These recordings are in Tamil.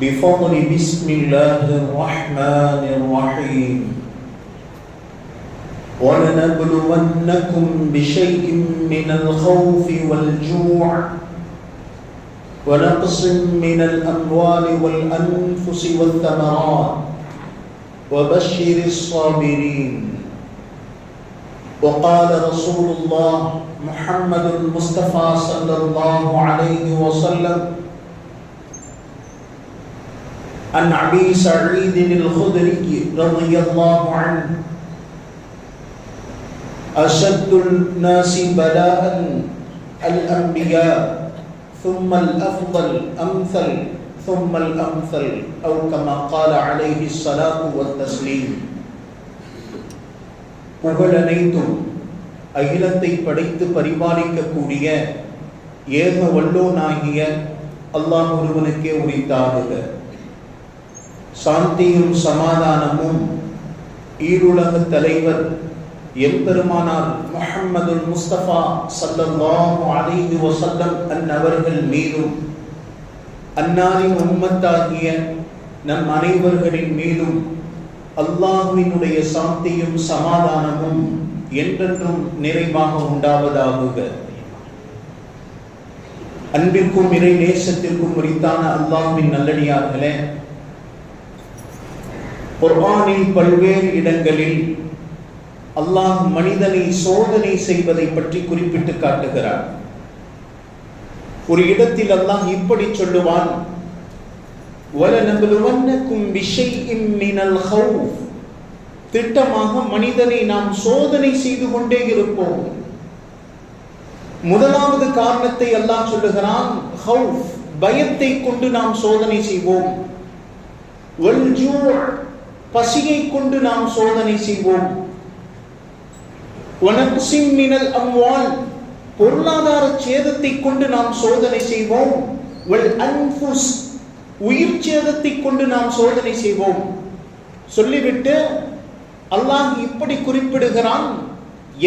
بفضل بسم الله الرحمن الرحيم. ولنبلونكم بشيء من الخوف والجوع ونقص من الأموال والأنفس والثمرات. وبشر الصابرين. وقال رسول الله محمد المصطفى صلى الله عليه وسلم عن ابي سعيد الخدري رضي الله عنه اشد الناس بلاء الانبياء ثم الافضل امثل ثم الامثل او كما قال عليه الصلاه والتسليم புகழனைத்தும் அகிலத்தை படைத்து பரிபாலிக்கக்கூடிய ஏக வல்லோனாகிய அல்லாஹ் ஒருவனுக்கே உரித்தாகுக சாந்தியும் சமாதானமும் ஈருலக தலைவர் எம்பெருமானார் முஹம்மது முஸ்தபா சல்லல்லாஹு அலைஹி வஸல்லம் அன்னவர்கள் மீதும் அன்னாரின் உம்மத்தாகிய நம் அனைவர்களின் மீதும் அல்லாஹுவினுடைய சாந்தியும் சமாதானமும் என்றென்றும் நிறைவாக உண்டாவதாகுக அன்பிற்கும் இறை நேசத்திற்கும் உரித்தான அல்லாஹுவின் நல்லடியார்களே குர்பானின் பல்வேறு இடங்களில் அல்லாஹ் மனிதனை சோதனை செய்வதை பற்றி குறிப்பிட்டு காட்டுகிறார் ஒரு இடத்தில் அல்லாஹ் இப்படி சொல்லுவான் திட்டமாக மனிதனை நாம் சோதனை செய்து கொண்டே இருப்போம். முதலாவது காரணத்தை அல்லாஹ் சொல்லுகிறான் பயத்தை கொண்டு நாம் சோதனை செய்வோம். பசியை கொண்டு நாம் சோதனை செய்வோம். மினல் அம்வால் பொருளாதார சேதத்தை கொண்டு நாம் சோதனை செய்வோம். உயிர் சேதத்தை கொண்டு நாம் சோதனை செய்வோம். சொல்லிவிட்டு அல்லாஹ் இப்படி குறிப்பிடுகிறான்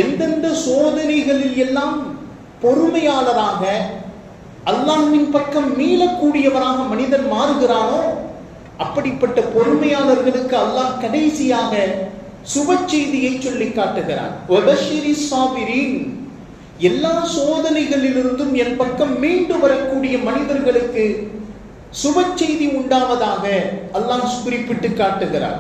எந்தெந்த சோதனைகளில் எல்லாம் பொறுமையாளராக அல்லாஹின் பக்கம் மீளக்கூடியவராக மனிதன் மாறுகிறானோ அப்படிப்பட்ட பொறுமையாளர்களுக்கு அல்லாஹ் கடைசியாக சுப செய்தியை சொல்லி காட்டுகிறான். எல்லா சோதனைகளிலிருந்தும் என் பக்கம் மீண்டு வரக்கூடிய மனிதர்களுக்கு சுப செய்தி உண்டாவதாக அல்லாஹ் குறிப்பிட்டு காட்டுகிறார்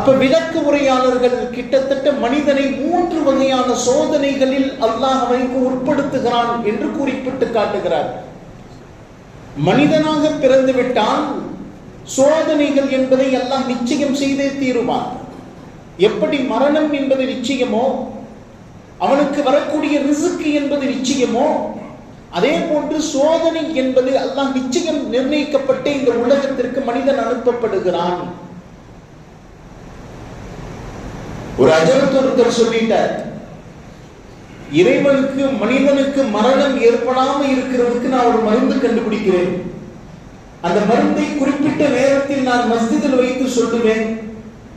அப்ப விளக்கு உரையாளர்கள் கிட்டத்தட்ட மனிதனை மூன்று வகையான சோதனைகளில் அல்லாஹ் அவனுக்கு உட்படுத்துகிறான் என்று குறிப்பிட்டு காட்டுகிறார். மனிதனாக பிறந்து விட்டால் சோதனைகள் என்பதை எல்லாம் நிச்சயம் செய்தே தீருவான். எப்படி மரணம் என்பது நிச்சயமோ அவனுக்கு வரக்கூடிய ரிசுக்கு என்பது நிச்சயமோ அதே போன்று சோதனை என்பது எல்லாம் நிச்சயம் நிர்ணயிக்கப்பட்டு இந்த உலகத்திற்கு மனிதன் அனுப்பப்படுகிறான். ஒரு அஜரத் ஒருத்தர் சொல்லிட்டார் இறைவனுக்கு மனிதனுக்கு மரணம் ஏற்படாமல் இருக்கிறதுக்கு நான் ஒரு மருந்து கண்டுபிடிக்கிறேன். அந்த மருந்தை குறிப்பிட்ட நேரத்தில் நான் மஸ்திதில் வைத்து சொல்லுவேன்.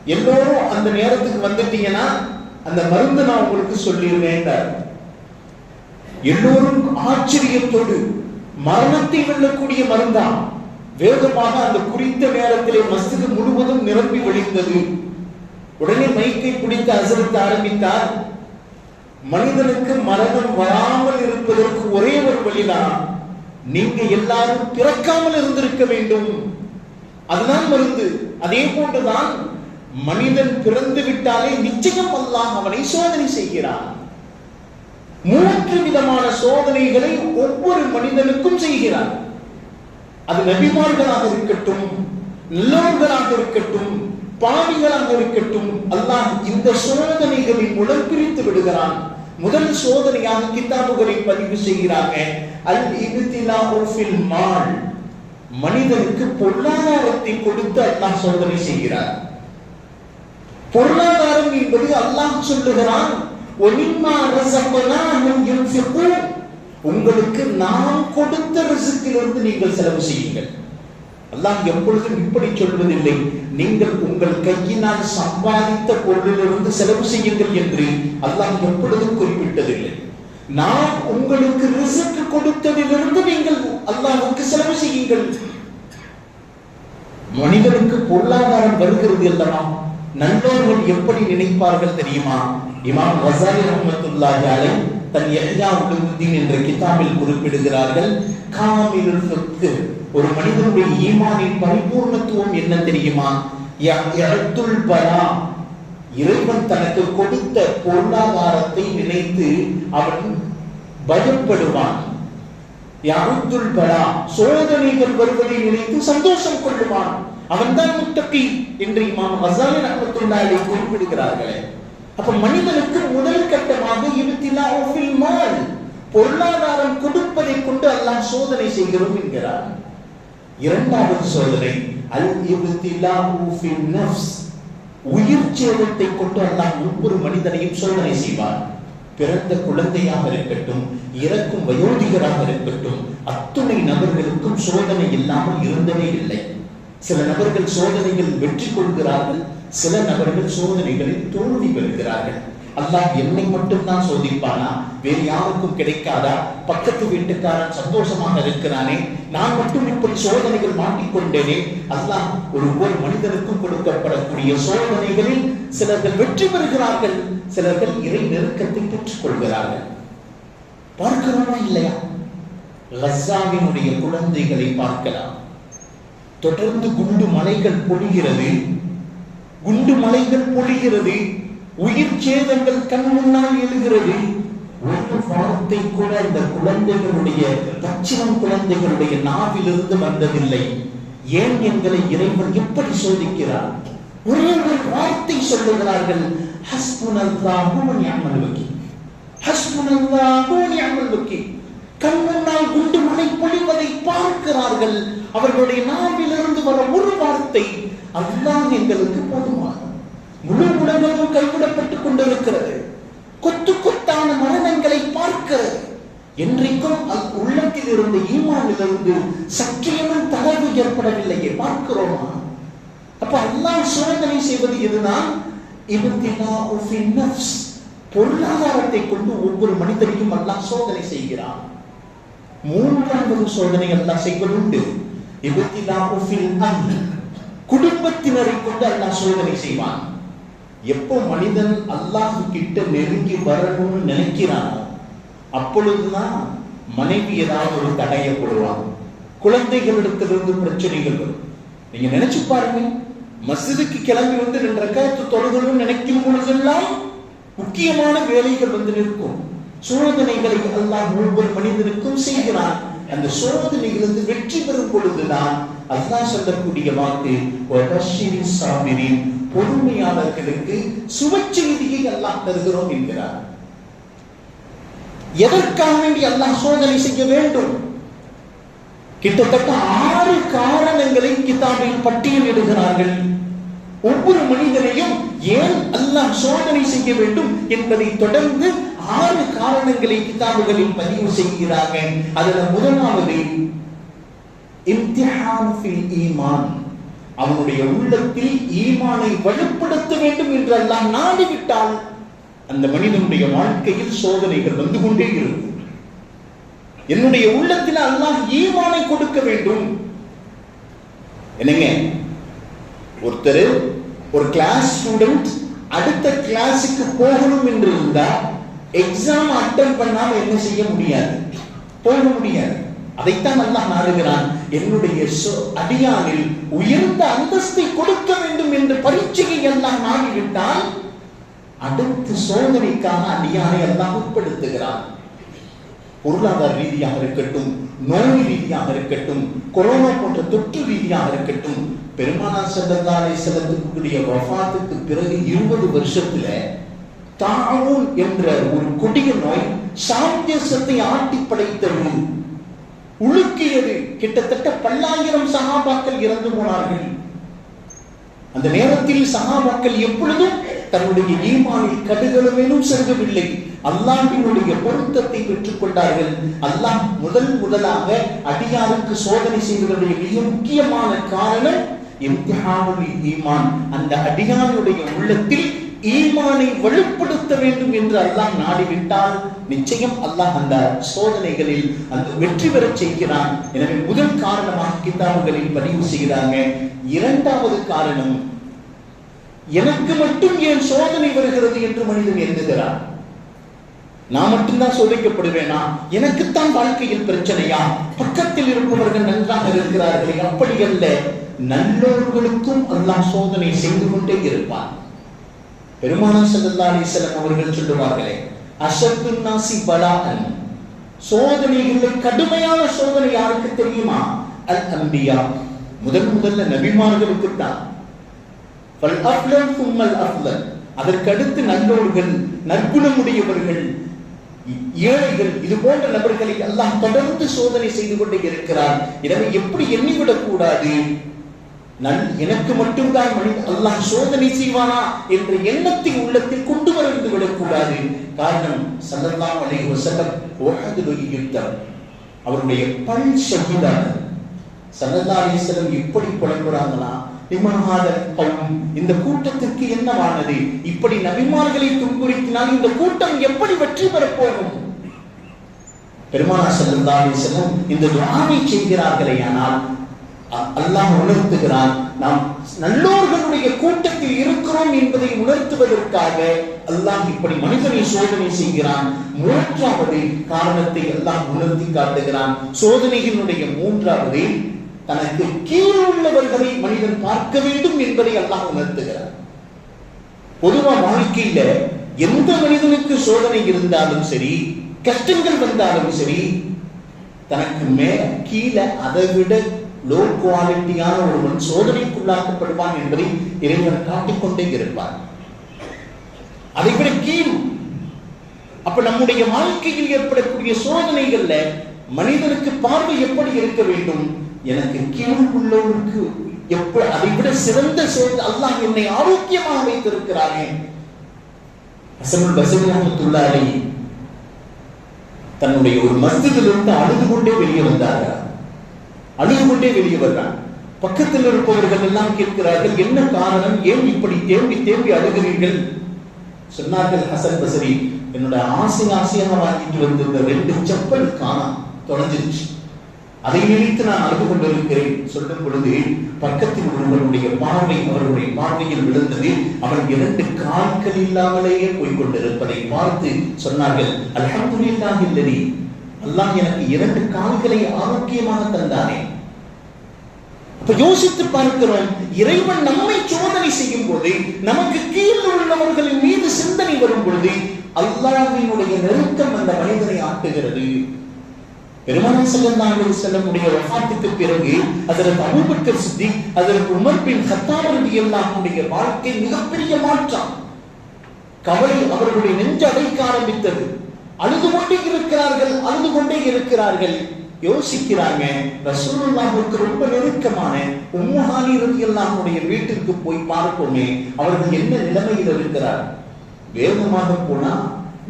எல்லோரும் அந்த நேரத்துக்கு வந்துட்டீங்கன்னா அந்த மருந்து நான் உங்களுக்கு சொல்லிடுவேன் எல்லோரும் ஆச்சரியத்தோடு மரணத்தை வெல்லக்கூடிய மருந்தா? வேகமாக அந்த குறித்த நேரத்திலே மஸ்திது முழுவதும் நிரம்பி வழிந்தது. உடனே மைக்கை பிடித்து அசரித்து ஆரம்பித்தார். மனிதனுக்கு மரணம் வராமல் இருப்பதற்கு ஒரே ஒரு வழிதான் நீங்க எல்லாரும் பிறக்காமல் இருந்திருக்க வேண்டும். அதுதான் மருந்து. அதே போன்றுதான் மனிதன் பிறந்து விட்டாலே நிச்சயம் அல்லாஹ் அவனை சோதனை செய்கிறான். மூன்று விதமான சோதனைகளை ஒவ்வொரு மனிதனுக்கும் செய்கிறான். அது நபிமார்களாக இருக்கட்டும் நல்லவர்களாக இருக்கட்டும் பாவிகளாக இருக்கட்டும் அல்லாஹ் இந்த சோதனைகளின் மூலம் பிரித்து விடுகிறான். முதல் சோதனையாக கித்தாபுகளை பதிவு செய்கிறாங்க. அல் இப்திலாஹு ஃபில் மால். மனிதனுக்கு பொருளாதாரத்தை கொடுத்து அல்லாஹ் சோதனை செய்கிறார். பொருளாதாரம் என்பது அல்லாஹ் சொல்லுகிறான் உங்களுக்கு நாம் கொடுத்த ரிசுக்கிலிருந்து நீங்கள் செலவு செய்யுங்கள். அல்லாஹ் எப்பொழுதும் இப்படி சொல்வதில்லை. நீங்கள் உங்கள் கையினால் சம்பாதித்த பொருளிலிருந்து செலவு செய்யுங்கள் என்று அல்லாஹ் எப்பொழுதும் குறிப்பிட்டதில்லை. நான் உங்களுக்கு ரிசல்ட் கொடுத்ததிலிருந்து நீங்கள் அல்லாஹுக்கு செலவு செய்யுங்கள். மனிதனுக்கு பொருளாதாரம் வருகிறது அல்லவா? நல்லோர்கள் எப்படி நினைப்பார்கள் தெரியுமா? இமாம் வசாலி ரஹ்மத்துல்லாஹி அலைஹ் தன் எல்லா உலுமுத்தீன் என்ற கிதாபில் குறிப்பிடுகிறார்கள் காமிலுல் ஒரு மனிதனுடைய ஈமானின் பரிபூர்ணத்துவம் என்ன தெரியுமா? பலா. இறைவன் தனக்கு கொடுத்த பொருளாதாரத்தை நினைத்து அவன் பயப்படுவான். யாருத்துல் பலா. சோதனைகள் வருவதை நினைத்து சந்தோஷம் கொள்ளுவான். அவன்தான் முத்தகி என்று இமாம் ஹசாலி ரஹ்மத்துல்லாஹி குறிப்பிடுகிறார்களே. அப்ப மனிதனுக்கு முதல் கட்டமாக இப்திலா மால். பொருளாதாரம் கொடுப்பதை கொண்டு அல்லாஹ் சோதனை செய்கிறோம் என்கிறார் இரண்டாவது சோதனை அல் இப்திலா நஃப்ஸ். உயிர் சேதத்தை கொண்டு அல்லாஹ் ஒவ்வொரு மனிதனையும் சோதனை செய்வார் பிறந்த குழந்தையாக இருக்கட்டும் இறக்கும் வயோதிகராக இருக்கட்டும் அத்துணை நபர்களுக்கும் சோதனை இல்லாமல் இருந்ததே இல்லை. சில நபர்கள் சோதனைகள் வெற்றி கொள்கிறார்கள் சில நபர்கள் சோதனைகளில் தோல்வி பெறுகிறார்கள். அல்லாஹ் என்னை மட்டும் தான் சோதிப்பானா? வேறு யாருக்கும் கிடைக்காதா? பக்கத்து வீட்டுக்காரன் சந்தோஷமாக இருக்கிறானே. நான் மட்டும் இப்படி சோதனைகள் மாட்டிக்கொண்டேனே. அல்லாஹ் ஒரு ஒரு மனிதனுக்கும் கொடுக்கப்படக்கூடிய சோதனைகளில் சிலர்கள் வெற்றி பெறுகிறார்கள். சிலர்கள் இறை நெருக்கத்தை பெற்றுக் கொள்கிறார்கள் பார்க்கிறோமா இல்லையா? லஸ்ஸாவினுடைய குழந்தைகளை பார்க்கலாம். தொடர்ந்து குண்டு மலைகள் பொழிகிறது. குண்டு மலைகள் பொழிகிறது. உயிர் சேதங்கள் கண் முன்னால் எழுகிறது. ஒரு வார்த்தை கூட இந்த குழந்தைகளுடைய பச்சிலம் குழந்தைகளுடைய நாவிலிருந்து வந்ததில்லை. ஏன் எங்களை இறைவன் எப்படி சோதிக்கிறார்? ஒரே ஒரு வார்த்தை சொல்லுகிறார்கள். ஹஸ்புனல்லாஹு வ குண்டு மலை பொழிவதை பார்க்கிறார்கள். அவர்களுடைய நாவிலிருந்து வர ஒரு வார்த்தை அதுதான் எங்களுக்கு போதுமானது. முழு உலகமும் கைவிடப்பட்டுக் கொண்டிருக்கிறது. கொத்து கொத்தான மரணங்களை பார்க்கிறது. என்றைக்கும் அல் உள்ளத்தில் இருந்த ஈமானிலிருந்து சற்றியமும் தளர்வு ஏற்படவில்லையே. பார்க்கிறோமா? அப்ப அல்லாஹ் சோதனை செய்வது எதுதான் பொருளாதாரத்தை கொண்டு ஒவ்வொரு மனிதனையும் அல்லாஹ் சோதனை செய்கிறான். மூன்றாவது சோதனை அல்லாஹ் செய்வதுண்டு. இப்திலாஉ குடும்பத்தினரை கொண்டு அல்லாஹ் சோதனை செய்வான். எப்போ மனிதன் அல்லாஹ் கிட்ட நெருங்கி வரணும்னு நினைக்கிறானோ அப்பொழுதுதான் மனைவி ஏதாவது ஒரு தடையை போடுவான் குழந்தைகளிடத்திலிருந்து பிரச்சனைகள் வரும். நீங்க நினைச்சு பாருங்க. மசிதுக்கு கிளம்பி வந்து ரெண்டு ரக்காயத்து தொழுகணும் நினைக்கும் பொழுதெல்லாம் முக்கியமான வேலைகள் வந்து நிற்கும். சோதனைகளை அல்லாஹ் ஒவ்வொரு மனிதனுக்கும் செய்கிறான். அந்த சோதனையிலிருந்து வெற்றி பெறும் பொழுதுதான் அல்லாஹ் சொல்லக்கூடிய வாக்கு பொறுமையாளர்களுக்கு சுவச்செய்தியை அல்லாஹ் தருகிறோம் என்கிறார். எதற்காக வேண்டி அல்லாஹ் சோதனை செய்ய வேண்டும்? கிட்டத்தட்ட ஆறு காரணங்களை கிதாபில் பட்டியலிடுகிறார்கள். ஒவ்வொரு மனிதனையும் ஏன் அல்லாஹ் சோதனை செய்ய வேண்டும் என்பதை தொடர்ந்து ஆறு காரணங்களை கிதாபுகளில் பதிவு செய்கிறார்கள் அதுல முதலாவது இம்திஹான் ஈமான். அவனுடைய உள்ளத்தில் ஈமானை வலுப்படுத்த வேண்டும் என்று அல்லாஹ் நாடிவிட்டால் அந்த மனிதனுடைய வாழ்க்கையில் சோதனைகள் வந்து கொண்டே இருக்கும். என்னுடைய உள்ளத்தில் அல்லாஹ் ஈமானை கொடுக்க வேண்டும். என்னங்க? ஒருத்தர் ஒரு கிளாஸ் ஸ்டூடெண்ட் அடுத்த கிளாஸுக்கு போகணும் என்று இருந்தா எக்ஸாம் அட்டன் பண்ணாம என்ன செய்ய முடியாது? போக முடியாது. அதைத்தான் அல்லாஹ் நாடுகிறான். என்னுடைய அடியானில் உயர்ந்த அந்தஸ்தை கொடுக்க வேண்டும் என்று பரீட்சையை எல்லாம் ஆகிவிட்டால் அடுத்த சோதனைக்கான அடியானை எல்லாம் உட்படுத்துகிறான். பொருளாதார ரீதியாக இருக்கட்டும் நோய் ரீதியாக இருக்கட்டும் கொரோனா போன்ற தொற்று ரீதியாக இருக்கட்டும் பெருமானார் செல்லந்தாலே செல்லத்துக்குரிய வஃபாத்துக்கு பிறகு இருபது வருஷத்துல தாவூன் என்ற ஒரு கொடிய நோய் சாம் தேசத்தை ஆட்டி படைத்தது உழுக்கியது கிட்டத்தட்ட பல்லாயிரம் சகாபாக்கள் இறந்து போனார்கள். அந்த நேரத்தில் சகாபாக்கள் எப்பொழுதும் தன்னுடைய ஈமானில் கடுகளவேனும் செல்லவில்லை அல்லாஹினுடைய பொருத்தத்தை பெற்றுக் கொண்டார்கள். அல்லாஹ் முதல் முதலாக அடியாருக்கு சோதனை செய்வதனுடைய மிக முக்கியமான காரணம் இம்திஹானுல் ஈமான். அந்த அடியானுடைய உள்ளத்தில் ஈமானை வலுப்படுத்த வேண்டும் என்று அல்லாஹ் நாடிவிட்டால் நிச்சயம் அல்லாஹ் அந்த சோதனைகளில் அந்த வெற்றி பெறச் செய்கிறான். எனவே முதல் காரணமாக கிதாபுகளில் பதிவு செய்கிறாங்க. இரண்டாவது காரணம் எனக்கு மட்டும் ஏன் சோதனை வருகிறது என்று மனிதன் எண்ணுகிறான். நான் மட்டும்தான் சோதிக்கப்படுவேனா? எனக்குத்தான் வாழ்க்கையில் பிரச்சனையா? பக்கத்தில் இருப்பவர்கள் நன்றாக இருக்கிறார்களே அப்படி அல்ல. நல்லோர்களுக்கும் அல்லாஹ் சோதனை செய்து கொண்டே இருப்பான். பெருமானா சல்லா அலிசலம் அவர்கள் சொல்லுவார்களே அசத்து நாசி பலான் சோதனைகளை கடுமையான சோதனை யாருக்கு தெரியுமா? அல் அம்பியா முதல் முதல்ல நபிமார்களுக்கு தான். அதற்கடுத்து நல்லோர்கள் நற்குணமுடையவர்கள் ஏழைகள் இது போன்ற நபர்களை எல்லாம் தொடர்ந்து சோதனை செய்து கொண்டே இருக்கிறார் எனவே எப்படி எண்ணிவிடக் கூடாது எனக்கு மட்டும்தான் மனித அல்லாஹ் சோதனை செய்வானா என்ற எண்ணத்தை உள்ளத்தில் கொண்டு வந்து விடக்கூடாது. காரணம் சல்லல்லாஹு அலைஹி வஸல்லம் உஹதுல் யுத்தம். அவருடைய பல் ஷஹீதான சல்லல்லாஹு அலைஹி வஸல்லம் இப்படி புலம்புறாங்களா இந்த கூட்டத்திற்கு என்னவானது? இப்படி நபிமார்களை துன்புறுத்தினால் இந்த கூட்டம் எப்படி வெற்றி பெறப் போகும் பெருமானா சல்லல்லாஹு அலைஹி இந்த துஆவை செய்கிறார்களே ஆனால் அல்லாஹ் உணர்த்துகிறான் நாம் நல்லோர்களுடைய கூட்டத்தில் இருக்கிறோம் என்பதை உணர்த்துவதற்காக அல்லாஹ் இப்படி மனிதனை சோதனை செய்கிறான். மூன்றாவது காரணத்தை அல்லாஹ் உணர்த்தி காட்டுகிறான். சோதனைகளுடைய மூன்றாவது தனக்கு கீழ் உள்ளவர்களை மனிதன் பார்க்க வேண்டும் என்பதை அல்லாஹ் உணர்த்துகிறான். பொதுவா வாழ்க்கையில எந்த மனிதனுக்கு சோதனை இருந்தாலும் சரி கஷ்டங்கள் வந்தாலும் சரி தனக்கு மேல கீழே அதை விட லோ குவாலிட்டியான ஒருவன் சோதனைக்குள்ளாக்கப்படுவான் என்பதை இறைவன் காட்டிக்கொண்டே இருப்பார். அதை விட கீழ். அப்ப நம்முடைய வாழ்க்கையில் ஏற்படக்கூடிய சோதனைகள்ல மனிதனுக்கு பார்வை எப்படி இருக்க வேண்டும்? எனக்கு கீழ் உள்ளவனுக்கு எப்படி அதை விட சிறந்த சோதனை அல்லாஹ் என்னை ஆரோக்கியமாக வைத்திருக்கிறானே. அசமுல் பசரி தன்னுடைய ஒரு மஸ்ஜிதிலிருந்து அழுது கொண்டே வெளியே வந்தார்கள். அழுது கொண்டே வெளியே வர்றான். பக்கத்தில் இருப்பவர்கள் எல்லாம் கேட்கிறார்கள் என்ன காரணம்? ஏன் இப்படி தேம்பி தேம்பி அழுகிறீர்கள்? சொன்னார்கள் ஹசன் பசரி என்னோட ஆசை ஆசையாக வாங்கிட்டு வந்திருந்த ரெண்டு செப்பல் காணாம் தொலைஞ்சிருச்சு. அதை நினைத்து நான் அழுது கொண்டிருக்கிறேன். சொல்லும் பொழுது பக்கத்தில் ஒருவருடைய பார்வை அவருடைய பார்வையில் விழுந்தது. அவன் இரண்டு கால்கள் இல்லாமலேயே போய்கொண்டிருப்பதை பார்த்து சொன்னார்கள் அல்ஹம்துலில்லாஹ் இல்லதி அல்லாஹ் எனக்கு இரண்டு கால்களை ஆரோக்கியமாக தந்தானே. இப்ப யோசித்து பார்க்கிறோம் இறைவன் நம்மை சோதனை செய்யும் போது நமக்கு கீழ் உள்ளவர்களின் மீது சிந்தனை வரும் பொழுது அல்லாஹினுடைய நெருக்கம் அந்த மனிதனை ஆட்டுகிறது. பெருமான ஸல்லல்லாஹு செல்லமுடைய வஸல்லமுடைய வஃபாத்துக்கு பிறகு அதற்கு அபூபக்கர் சித்தி அதற்கு உமர் பின் கத்தாப் வாழ்க்கை மிகப்பெரிய மாற்றம். கவலை அவர்களுடைய நெஞ்சு அடைக்க ஆரம்பித்தது. அழுது கொண்டே இருக்கிறார்கள் அழுது கொண்டே இருக்கிறார்கள். யோசிக்கிறாங்க ரசூலுல்லாஹுக்கு ரொம்ப நெருக்கமான உம்முஹானி ரலியல்லாஹுடைய வீட்டிற்கு போய் பார்ப்போமே அவர்கள் என்ன நிலைமையில் இருக்கிறார்? வேகமாக போனா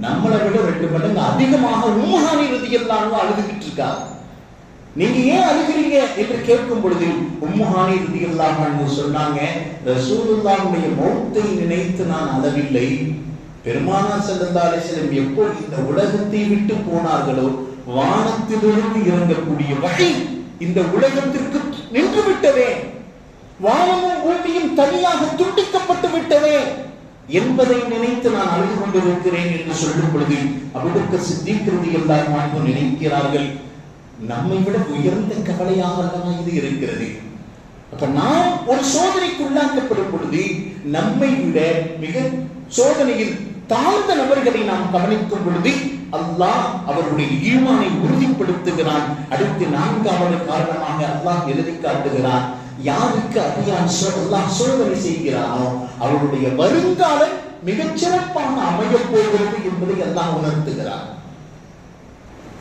நம்மளை விட ரெண்டு மடங்கு அதிகமாக உம்முஹானி ரலியல்லாஹு அழுதுகிட்டு இருக்காங்க நீங்க ஏன் அழுகிறீங்க என்று கேட்கும் பொழுது உம்முஹானி ரலியல்லாஹு சொன்னாங்க ரசூலுல்லாஹுடைய மௌத்தை நினைத்து நான் அழவில்லை. பெருமானா செல்லந்தாலே செல்லும் எப்போ இந்த உலகத்தை விட்டு போனார்களோ வானத்திலிருந்து இறங்கக்கூடிய வகை இந்த உலகத்திற்கு நின்று விட்டதே. வானமும் பூமியும் தனியாக துண்டிக்கப்பட்டு விட்டதே என்பதை நினைத்து நான் அழுது கொண்டிருக்கிறேன் என்று சொல்லும் பொழுது அபுபக்கர் சித்திக்கிறது எல்லாரும் நினைக்கிறார்கள் நம்மை விட உயர்ந்த கவலையாக இது இருக்கிறது? அப்ப நாம் ஒரு சோதனைக்கு உள்ளாக்கப்படும் பொழுது நம்மை விட மிக சோதனையில் தாழ்ந்த நபர்களை நாம் கவனிக்கும் பொழுது அல்லாஹ் அவருடைய ஈமானை உறுதிப்படுத்துகிறான். அடுத்து நான்காவது காரணமாக அல்லாஹ் எழுதி காட்டுகிறான். யாருக்கு அதிகான் அல்லாஹ் சோதனை செய்கிறானோ அவருடைய வருங்காலம் மிகச் சிறப்பாக அமையப் போகிறது என்பதை அல்லாஹ் உணர்த்துகிறான்.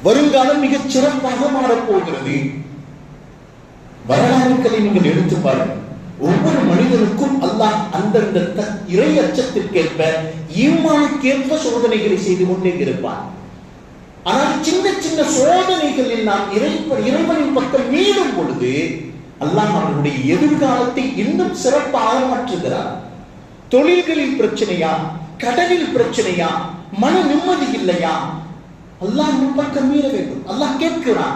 வருங்காலம் மிகச் சிறப்பாக மாறப்போகிறது வரலாறுகளை நீங்கள் எடுத்து பாருங்கள். ஒவ்வொரு மனிதனுக்கும் அல்லாஹ் அந்தந்த த- இறை அச்சத்திற்கேற்ப ஈமானுக்கேற்ப சோதனைகளை செய்து கொண்டே இருப்பார். ஆனால் சின்ன சின்ன சோதனைகளில் நாம் இறைவனின் பக்கம் மீளும் பொழுது அல்லாஹ் அவர்களுடைய எதிர்காலத்தை இன்னும் சிறப்பாக மாற்றுகிறார். தொழில்களில் பிரச்சனையா கடலில் பிரச்சனையா மன நிம்மதி இல்லையா? அல்லாஹ் பக்கம் மீற வேண்டும். அல்லாஹ் கேட்கிறான்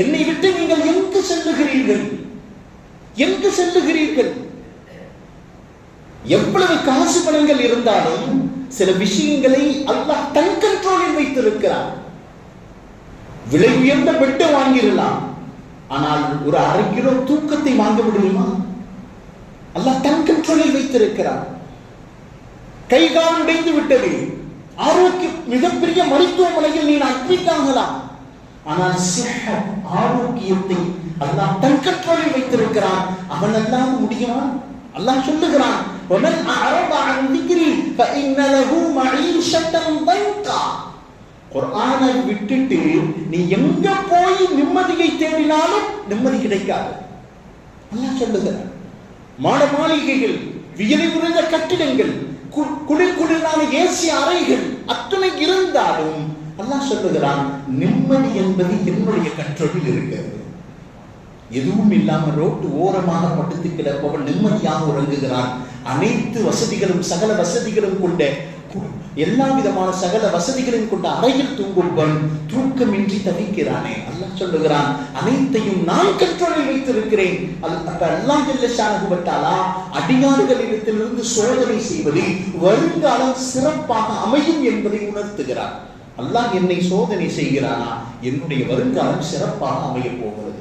என்னை விட்டு நீங்கள் எங்கு செல்லுகிறீர்கள்? எங்கு செல்லுகிறீர்கள்? எவ்வளவு காசு பணங்கள் இருந்தாலும் சில விஷயங்களை அல்லாஹ் தன் கண்ட்ரோலில் வைத்திருக்கிறார் விலை உயர்ந்த பெட்டை வாங்கிடலாம். ஆனால் ஒரு அரை கிலோ தூக்கத்தை வாங்க முடியுமா? அல்லாஹ் தன் கண்ட்ரோலில் வைத்திருக்கிறார் கை கால் உடைந்து விட்டது. ஆரோக்கிய மிகப்பெரிய மருத்துவமனையில் நீ அட்மிட் ஆகலாம். ஆனால் சிஹத், ஆரோக்கியத்தை அல்லாஹ் தன் கண்ட்ரோலில் வைத்திருக்கிறான். அவன் அல்லாஹ் முடியுமா? அல்லாஹ் சொல்லுகிறான். وَمَنْ أَعْرَضَ عَنْ ذِكْرِي فَإِنَّ لَهُ مَعِيشَةً ضَنْكًا குர்ஆனை விட்டுட்டு நீ எங்க போய் நிம்மதியை தேடினாலும் நிம்மதி கிடைக்காது அல்லாஹ் சொல்லுகிறான் மாட மாளிகைகள் வியலை உறைந்த கட்டிடங்கள் கு- குளிர் குளிரான ஏசி அறைகள் அத்தனை இருந்தாலும் அல்லாஹ் சொல்லுகிறான் நிம்மதி என்பது என்னுடைய கண்ட்ரோலில் இருக்கிறது எதுவும் இல்லாமல் ரோட்டு ஓரமாக படுத்து கிடப்பவன் நிம்மதியாக உறங்குகிறான் அனைத்து வசதிகளும் சகல வசதிகளும் கொண்ட எல்லா விதமான சகல வசதிகளும் கொண்ட அறையில் தூங்கும்பவன் தூக்கமின்றி தவிக்கிறானே. அல்ல சொல்லுகிறான் அனைத்தையும் நான் கண்ட்ரோலில் வைத்திருக்கிறேன். அல்- அப்ப அல்லாஹ் ஜல்ல அடியார்களிடத்திலிருந்து சோதனை செய்வது வருங்காலம் சிறப்பாக அமையும் என்பதை உணர்த்துகிறார். அல்லாஹ் என்னை சோதனை செய்கிறானா? என்னுடைய வருங்காலம் சிறப்பாக அமையப் போகிறது.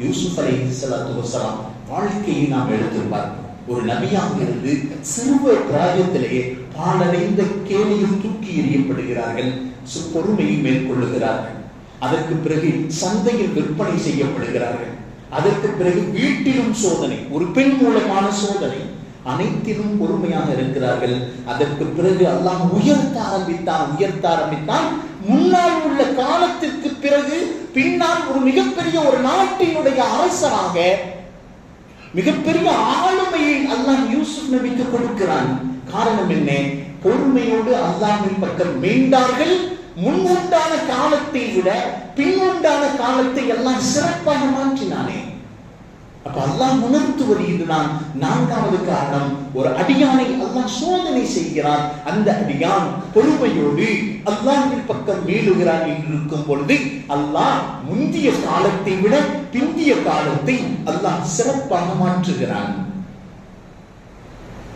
யூசுப் அலைஹி சலாத்து வசலாம் வாழ்க்கையை நாம் எடுத்து பார்ப்போம் ஒரு நபியாக இருந்து சிறுவ பிராயத்திலேயே பாலடைந்த கேளியில் தூக்கி எறியப்படுகிறார்கள். சு- பொறுமையை மேற்கொள்ளுகிறார்கள். அதற்கு பிறகு சந்தையில் விற்பனை செய்யப்படுகிறார்கள். அதற்கு பிறகு வீட்டிலும் சோதனை ஒரு பெண் மூலமான சோதனை அனைத்திலும் பொறுமையாக இருக்கிறார்கள். அதற்கு பிறகு அல்லாம் உயர்த்த ஆரம்பித்தான் உயர்த்த ஆரம்பித்தான். முன்னால் உள்ள காலத்திற்கு பிறகு பின்னால் ஒரு மிகப்பெரிய ஒரு நாட்டினுடைய அரசராக மிகப்பெரிய ஆளுமையை அல்லாஹ் யூசுப் நபிக்கு கொடுக்கிறான். காரணம் என்ன? பொறுமையோடு அல்லாஹின் பக்கம் மீண்டார்கள். முன் உண்டான காலத்தை விட பின் உண்டான காலத்தை எல்லாம் சிறப்பாக மாற்றினானே. அப்ப அல்லாஹ் உணர்த்துவது இதுதான் நான்காவது காரணம். ஒரு அடியானை அல்லாஹ் சோதனை செய்கிறான். அந்த அடியான் பொறுமையோடு அல்லாஹ்வின் பக்கம் மீளுகிறான் என்று இருக்கும் பொழுது அல்லாஹ் முந்திய காலத்தை விட பிந்திய காலத்தை அல்லாஹ் சிறப்பாக மாற்றுகிறான்.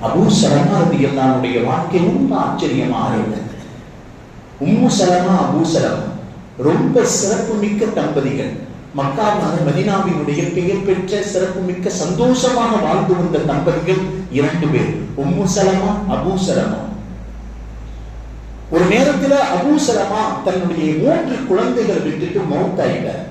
அபு சலமா ரலியல்லாஹுடைய வாழ்க்கை ரொம்ப ஆச்சரியமாக இருந்தது. உம்மு சலமா அபு சலமா ரொம்ப சிறப்பு மிக்க தம்பதிகள். மக்கா மதினாவினுடைய பெயர் பெற்ற சிறப்பு மிக்க சந்தோஷமாக வாழ்ந்து வந்த தம்பதிகள் இரண்டு பேர். Umm Salama Abu Salama. ஒரு நேரத்துல அபூசலமா தன்னுடைய மூன்று குழந்தைகளை விட்டுட்டு மௌத்தாயிட்டார்.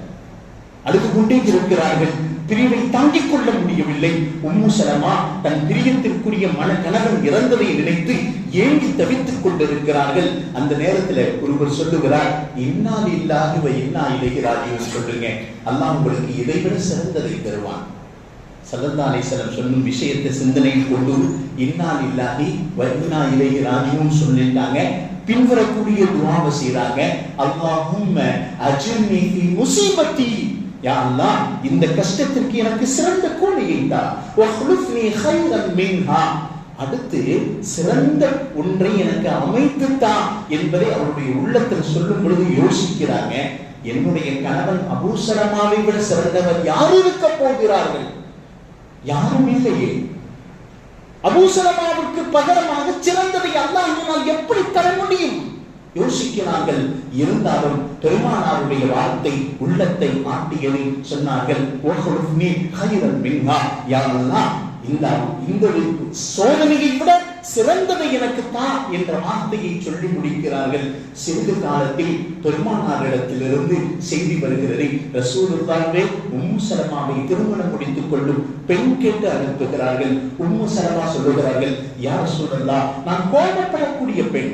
அழுது கொண்டே இருக்கிறார்கள். பிரிவை தாங்கிக் கொள்ள முடியவில்லை. உம்மு சலமா தன் பிரியத்திற்குரிய மன கணவன் இறந்ததை நினைத்து ஏங்கி தவித்துக் கொண்டிருக்கிறார்கள். அந்த நேரத்துல ஒருவர் சொல்லுகிறார் இன்னால் இல்லாத இன்னா இலைகிறார்கள் சொல்லுங்க. அல்லாஹ் உங்களுக்கு இதைவிட சிறந்ததை தருவான். சல்லல்லா அலிஸ்லம் சொல்லும் விஷயத்தை சிந்தனையில் கொண்டு இன்னால் இல்லாதி வன்னா இலைஹி ராஜியும் சொல்லிட்டாங்க. பின்வரக்கூடிய துவாவை செய்றாங்க. அல்லாஹும் அஜிர்னி முசீபத்தி யா அல்லாஹ் இந்த கஷ்டத்திற்கு எனக்கு சிறந்த கூலியை தா. அடுத்து சிறந்த ஒன்றை எனக்கு அமைத்து தா என்பதை அவருடைய உள்ளத்தில் சொல்லும் பொழுது யோசிக்கிறாங்க. என்னுடைய கணவன் அபூசரமாவை விட சிறந்தவர் யார் இருக்க போகிறார்கள்? யாரும் இல்லையே. அபூசரமாவுக்கு பகரமாக சிறந்ததை அல்லாஹ் எப்படி தர முடியும்? யோசிக்கிறார்கள். இருந்தாலும் பெருமானாருடைய வார்த்தை உள்ளத்தை ஆட்டியதை சொன்னார்கள். இந்த சோதனையை விட சிறந்தவை எனக்கு தா என்ற வார்த்தையை சொல்லி முடிக்கிறார்கள். சிறிது காலத்தில் பெருமானாரிடத்திலிருந்து செய்தி வருகிறது. ரசூலுல்லாஹ்வே உம்மு சலமாவை திருமணம் முடித்துக் கொள்ளும் பெண் கேட்டு அனுப்புகிறார்கள். உம்மு சலமா சொல்லுகிறார்கள் யார் சூழல்லா நான் கோபப்படக்கூடிய பெண்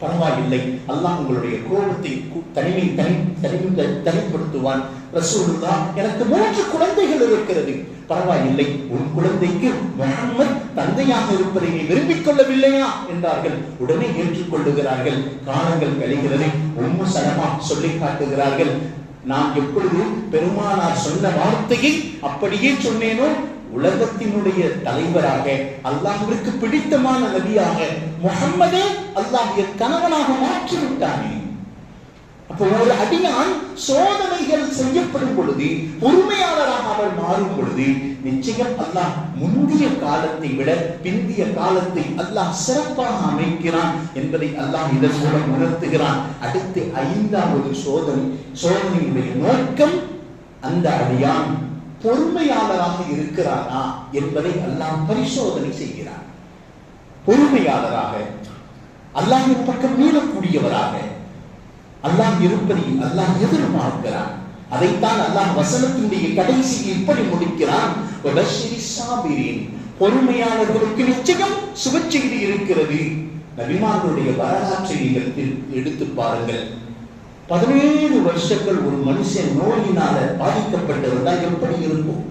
பரவாயில்லை அல்லாஹ் உங்களுடைய கோபத்தை தனிமை தனி தனிமை தனிப்படுத்துவான் ரசூலுல்லா எனக்கு மூன்று குழந்தைகள் இருக்கிறது. பரவாயில்லை. உன் குழந்தைக்கு முகமது தந்தையாக இருப்பதை நீ விரும்பிக் கொள்ளவில்லையா? என்றார்கள். உடனே ஏற்றுக்கொள்ளுகிறார்கள். காலங்கள் கழிகிறது. உம்மு சனமா சொல்லி காட்டுகிறார்கள். நான் எப்பொழுது பெருமானார் சொன்ன வார்த்தையை அப்படியே சொன்னேனோ? உலகத்தினுடைய தலைவராக அல்லாஹிற்கு பிடித்தமான நபியாக முகம்மதே அல்லாஹ் என் கணவனாக மாற்றி விட்டானே அப்போ ஒரு அடியான் சோதனைகள் செய்யப்படும் பொழுது பொறுமையாளராக அவர் மாறும் பொழுது நிச்சயம் அல்லாஹ் முந்தைய காலத்தை விட பிந்திய காலத்தை அல்லாஹ் சிறப்பாக அமைக்கிறான் என்பதை அல்லாஹ் இதன் மூலம் உணர்த்துகிறான். அடுத்து ஐந்தாவது சோதனை சோதனையுடைய நோக்கம் அந்த அடியான். பொறுமையாளராக இருக்கிறானா என்பதை எல்லாம் பரிசோதனை செய்கிறான். பொறுமையாளராக அல்லாஹ் பக்கம் மீளக்கூடியவராக அல்லாஹ் இருப்பதை அல்லாஹ் எதிர்பார்க்கிறான். அதைத்தான் அல்லாஹ் வசனத்தினுடைய கடைசியில் இப்படி முடிக்கிறான். பொறுமையாளர்களுக்கு நிச்சயம் சுபச்செய்தி இருக்கிறது. நபிமார்களுடைய வரலாற்றை நீங்கள் எடுத்து பாருங்கள். பதினேழு வருஷங்கள் ஒரு மனுஷன் நோயினால பாதிக்கப்பட்டிருந்தால் எப்படி இருக்கும்?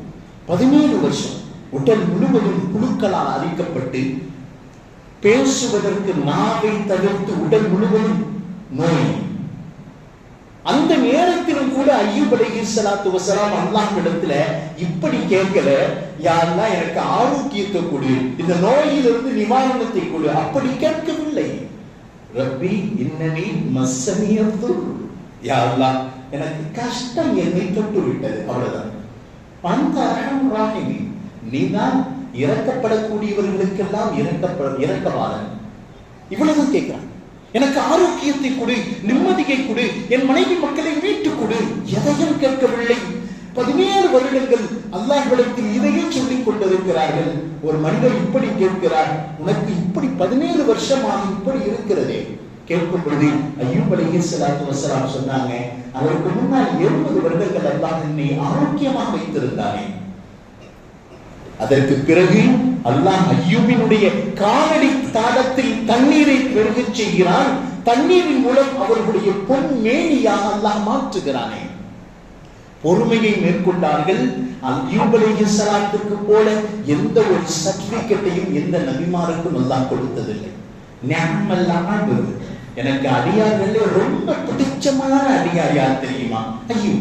பதினேழு வருஷம். உடல் முழுவதும் புழுக்களால் அரிக்கப்பட்டு பேசுவதற்கு நாவை தவிர்த்து உடல் முழுவதும் நோய். அந்த நேரத்திலும் கூட ஐயூப் அலைஹி ஸலாத்து வஸலாம் அல்லாஹ் இடத்துல இப்படி கேட்கல யாரெல்லாம் எனக்கு ஆரோக்கியத்தை கொடு. இந்த நோயிலிருந்து நிவாரணத்தை கொடு. அப்படி கேட்கவில்லை. ரப்பி இன்னனி மஸ்ஸனியது யாருலாம் எனக்கு கஷ்டம் என்னை தொட்டு விட்டது அவ்வளவுதான். அந்த அகம் ராஹிமீன் நீதான் இறக்கப்படக்கூடியவர்களுக்கெல்லாம் இறக்கப்பட இறக்கவாதன் இவ்வளவுதான் கேட்கிறான். எனக்கு ஆரோக்கியத்தை கொடு நிம்மதியை கொடு என் மனைவி மக்களை வீட்டு கொடு. எதையும் கேட்கவில்லை. பதினேழு வருடங்கள் அல்லாஹ்விடத்தில் இதையும் சொல்லிக் கொண்டிருக்கிறார்கள். ஒரு மனிதர் இப்படி கேட்கிறார் உனக்கு இப்படி பதினேழு வருஷமாக இப்படி இருக்கிறதே. கேட்கும் பொழுது ஐயூப் அலைஹி ஸலாத்து வசலாம் சொன்னாங்க அவருக்கு முன்னால் எழுபது வருடங்கள் அல்லாஹ் என்னை ஆரோக்கியமாக வைத்திருந்தானே. அதற்கு பிறகு அல்லாஹ் ஐயூபினுடைய காலடி தாடத்தில் தண்ணீரை பெருகச் செய்கிறான். தண்ணீரின் மூலம் அவர்களுடைய பொன் மேனியாக அல்லாஹ் மாற்றுகிறானே. பொறுமையை மேற்கொண்டார்கள். ஐயூப் அலைஹிஸ்ஸலாத்துக்கு போல எந்த ஒரு சர்டிபிகேட்டையும் எந்த நபிமாருக்கும் அல்லாஹ் கொடுத்ததில்லை. ஞானமெல்லாம் வருது எனக்கு அடியார்களே ரொம்ப பிடிச்சமான அடியார் யார் தெரியுமா? ஐயோ.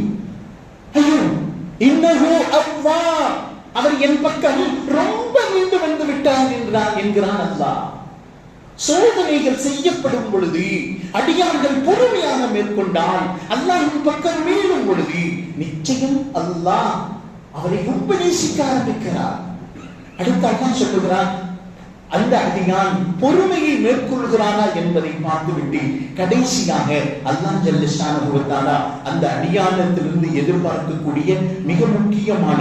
ஐயோ. இன்னஹு அவ்வா. அவர் என் பக்கம் ரொம்ப மீண்டு வந்து விட்டார் என்றான் என்கிறான் அல்லாஹ். சோதனைகள் செய்யப்படும் பொழுது அடியார்கள் பொறுமையாக மேற்கொண்டால் என் பக்கம் மீளும் பொழுது நிச்சயம் அல்லாஹ் அவரை ரொம்ப நேசிக்க ஆரம்பிக்கிறார். அடுத்த அல்லாஹ் சொல்லுகிறான் அந்த அடியான் பொறுமையை மேற்கொள்கிறானா என்பதை பார்த்துவிட்டு கடைசியாக அல்லாஹ் ஜல்லிஷானஹு வ அந்த அடியானத்திலிருந்து எதிர்பார்க்கக்கூடிய மிக முக்கியமான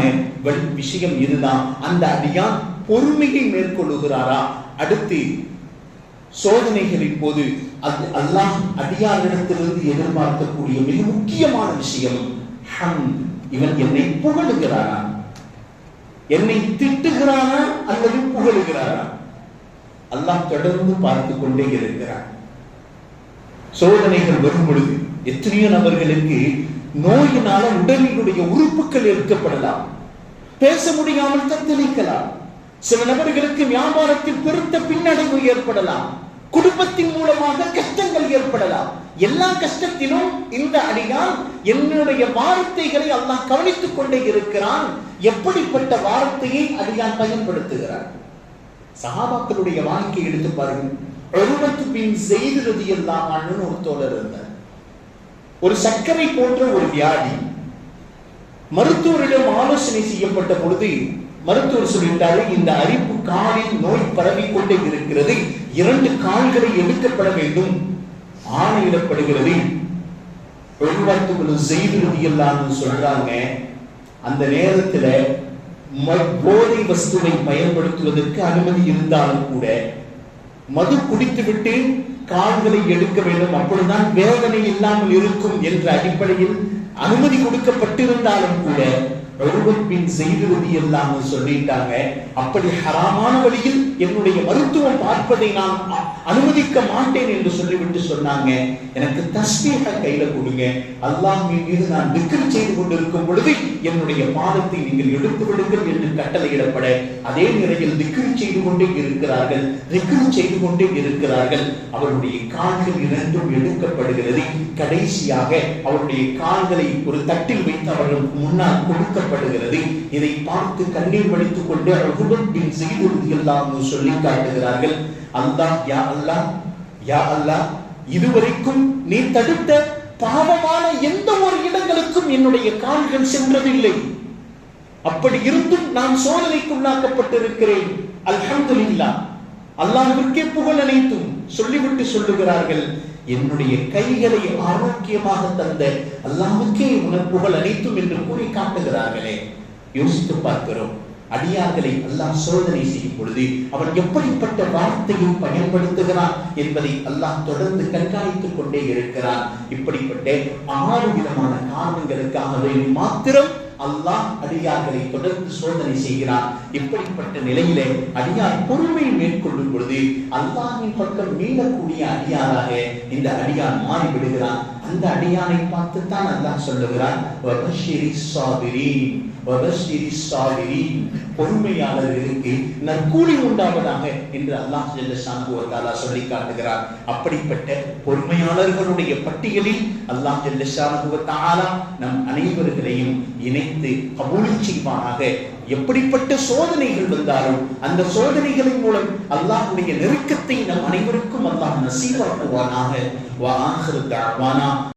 விஷயம் இதுதான். அந்த அடியான் பொறுமையை மேற்கொள்ளுகிறாரா? அடுத்து சோதனைகளின் போது அது அல்லாஹ் அடியாரிடத்திலிருந்து எதிர்பார்க்கக்கூடிய மிக முக்கியமான விஷயம் ஹம் இவன் என்னை புகழுகிறானா? என்னை திட்டுகிறானா அல்லது புகழுகிறானா? அல்லாஹ் தொடர்ந்து பார்த்து கொண்டே இருக்கிறார் சோதனைகள் வரும் பொழுது எத்தனையோ நபர்களுக்கு நோயினால உடலினுடைய உறுப்புகள் எடுக்கப்படலாம். பேச முடியாமல் தத்தளிக்கலாம். சில நபர்களுக்கு வியாபாரத்தில் பெருத்த பின்னடைவு ஏற்படலாம். குடும்பத்தின் மூலமாக கஷ்டங்கள் ஏற்படலாம். எல்லா கஷ்டத்திலும் இந்த அடியால் என்னுடைய வார்த்தைகளை அல்லாஹ் கவனித்துக் கொண்டே இருக்கிறான். எப்படிப்பட்ட வார்த்தையை அடியான் பயன்படுத்துகிறான்? சகாபாக்களுடைய வாழ்க்கை எடுத்து பாருங்க உருவத்து பின் செய்திருதி எல்லாம் ஒரு தோழர் இருந்தார். ஒரு சர்க்கரை போன்ற ஒரு வியாதி மருத்துவரிடம் ஆலோசனை செய்யப்பட்ட பொழுது மருத்துவர் சொல்லிட்டாரு இந்த அரிப்பு காலில் நோய் பரவி கொண்டே இருக்கிறது இரண்டு கால்களை எடுக்கப்பட வேண்டும் ஆணையிடப்படுகிறது. ஒருவாத்துக்குள்ள செய்திருதி எல்லாம் சொல்றாங்க. அந்த நேரத்துல போதை வஸ்துவை பயன்படுத்துவதற்கு அனுமதி இருந்தாலும் கூட மது குடித்துவிட்டு கால்களை எடுக்க வேண்டும் அப்பொழுதுதான் வேதனை இல்லாமல் இருக்கும் என்ற அடிப்படையில் அனுமதி கொடுக்கப்பட்டிருந்தாலும் கூட பின் செய்துவது எல்லாம் சொல்லிட்டாங்க அப்படி ஹராமான வழியில் என்னுடைய மருத்துவம் பார்ப்பதை நான் அனுமதிக்க மாட்டேன் என்று சொல்லிவிட்டு சொன்னாங்க. எனக்கு தஸ்மீக கையில கொடுங்க. அல்லாஹ் மீது நான் திக்ர் செய்து கொண்டிருக்கும் பொழுது என்னுடைய பாதத்தை நீங்கள் எடுத்து விடுங்கள் என்று கட்டளையிடப்பட அதே நிலையில் திக்ர் செய்து கொண்டே இருக்கிறார்கள். திக்ர் செய்து கொண்டே இருக்கிறார்கள். அவருடைய கால்கள் இரண்டும் எடுக்கப்படுகிறது. கடைசியாக அவருடைய கால்களை ஒரு தட்டில் வைத்து அவர்களுக்கு முன்னால் கொடுக்க காட்டப்படுகிறது. இதை பார்த்து கண்ணீர் வடித்துக் கொண்டு ரகுபத் பின் செய்து எல்லாம் சொல்லி காட்டுகிறார்கள். அல்லாஹ் யா அல்லாஹ் யா அல்லாஹ் இதுவரைக்கும் நீ தடுத்த பாவமான எந்த ஒரு இடங்களுக்கும் என்னுடைய கால்கள் சென்றதில்லை. அப்படி இருந்தும் நான் சோதனைக்குள்ளாக்கப்பட்டிருக்கிறேன். அல்ஹம்துலில்லா அல்லாஹ்விற்கே புகழ் அனைத்தும். சொல்லிவிட்டு சொல்லுகிறார்கள். என்னுடைய கைகளை ஆரோக்கியமாக தந்த அல்லாவுக்கே உணர்வுகள் அனைத்தும் என்று கூறி காட்டுகிறார்களே. யோசித்து பார்க்கிறோம். அடியார்களை அல்லாஹ் சோதனை செய்யும் பொழுது அவன் எப்படிப்பட்ட வார்த்தையை பயன்படுத்துகிறான் என்பதை அல்லாஹ் தொடர்ந்து கண்காணித்துக் கொண்டே இருக்கிறான். இப்படிப்பட்ட ஆறு விதமான காரணங்களுக்காகவே மாத்திரம் அல்லாஹ் அடியார்களை தொடர்ந்து சோதனை செய்கிறான். இப்படிப்பட்ட நிலையிலே அடியார் பொறுமை மேற்கொள்ளும் பொழுது அல்லாஹின் பக்கம் மீளக்கூடிய அடியாராக இந்த அடியார் மாறிவிடுகிறான். அந்த அடியானை பார்த்துத்தான் அல்லாஹ் சொல்லுகிறார் பொறுமையாளர்களுக்கு நற்கூலி உண்டாவதாக என்று அல்லாஹ் ஜல்லஷானு வ சொல்லி காட்டுகிறார். அப்படிப்பட்ட பொறுமையாளர்களுடைய பட்டியலில் அல்லாஹ் ஜல்லஷானு வ நம் அனைவர்களையும் இணைத்து கபூலி செய்வானாக. எப்படிப்பட்ட சோதனைகள் வந்தாலும் அந்த சோதனைகளின் மூலம் அல்லாஹுடைய நெருக்கத்தை நம் அனைவருக்கும் அல்லாஹ் நசீவாக்குவானாக. வா ஆஹிரு